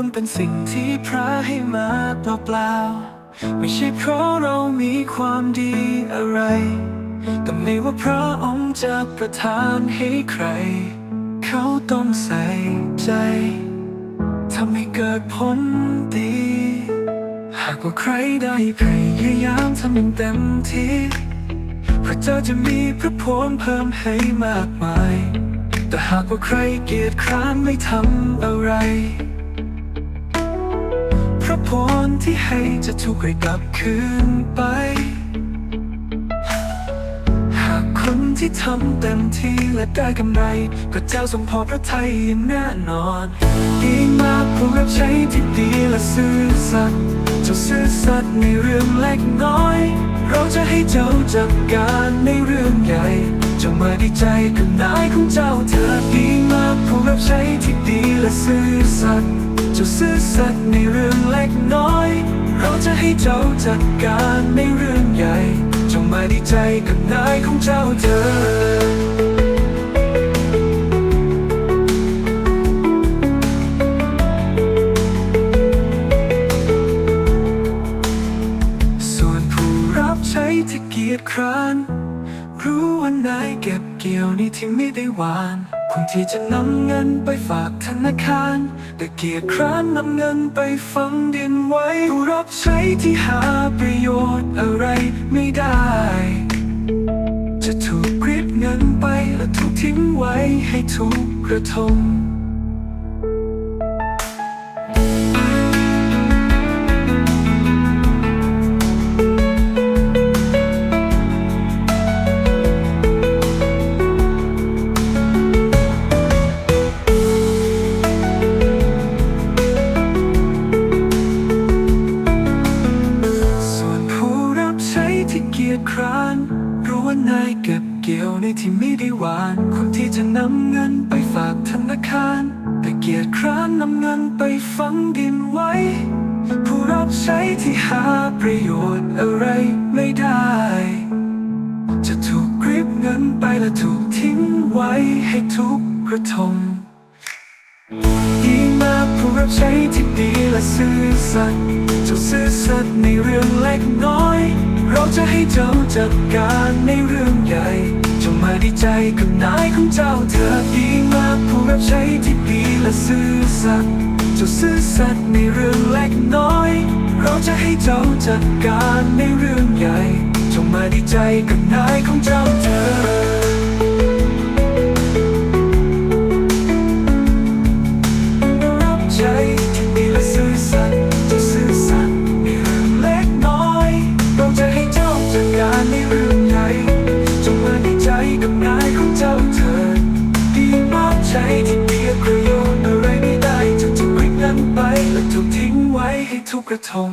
ผลเป็นสิ่งที่พระให้มาเปล่าๆไม่ใช่เพราะเรามีความดีอะไร แต่ไม่ว่าพระองค์จะประทานให้ใคร เขาต้องใส่ใจทำให้เกิดผลดี หากว่าใครได้พยายามทำอย่างเต็มที่พระเจ้าจะมีพระพรเพิ่มให้มากมาย แต่หากว่าใครเกียจคร้านไม่ทำอะไร ที่ให้จะถูกให้กลับคืนไป หากคนที่ทำเต็มที่และได้กำไร ก็เจ้าทรงพอพระทัยอย่างแน่นอนดีมากผู้รับใช้ที่ดีและซื่อสัตย์เจ้าซื่อสัตย์ในเรื่องเล็กน้อย เราจะให้เจ้าจัดการในเรื่องใหญ่จงมาดีใจกับนายของเจ้าเธอดีมากผู้รับใช้ที่ดีและซื่อสัตย์จ้าซื่อสัตย์ในเรื่อง ให้เจ้าจัดการในเรื่องใหญ่จงมาดีใจกับนายของเจ้าเธอส่วนผู้รับใช้ที่เกียจคร้าน รู้ว่านายเก็บเกี่ยวนี่ที่ไม่ได้หวาน คนที่จะนำเงินไปฝากธนาคาร แต่เกียจคร้านนำเงินไปฝังดินไว้ผู้รับใช้ที่หาประโยชน์อะไรไม่ได้ จะถูกกรีดเงินไปและถูกทิ้งไว้ให้ถูกกระทง ครานรู้ว่านายเก็บเกี่ยวในที่ไม่ได้หวาน คนที่จะนำเงินไปฝากธนาคาร แต่เกียจคร้านนำเงินไปฝังดินไว้ ผู้รับใช้ที่หาประโยชน์อะไรไม่ได้ จะถูกกริบเงินไปและถูกทิ้งไว้ให้ทุกข์ระทมดีมากผู้รับใช้ที่ดีและซื่อสัตย์จ้าซื่อสัตย์ในเรื่องเล็กน้อย จะให้เจ้าจัดการในเรื่องใหญ่จงมาดีใจกับนายของเจ้าเธอดีมากผู้รับใช้ที่ดีและซื่อสัตย์เจ้าซื่อสัตย์ในเรื่องเล็กน้อย เราจะให้เจ้าจัดการในเรื่องใหญ่จงมาดีใจกับนายของเจ้าเธอ ใจกับนายของเจ้าเถิดดีมากใช้ที่เดียกระโยชน์อะไรไม่ได้จะถูกกริบเงินไปและถูกทิ้งไว้ให้ทุกกระทง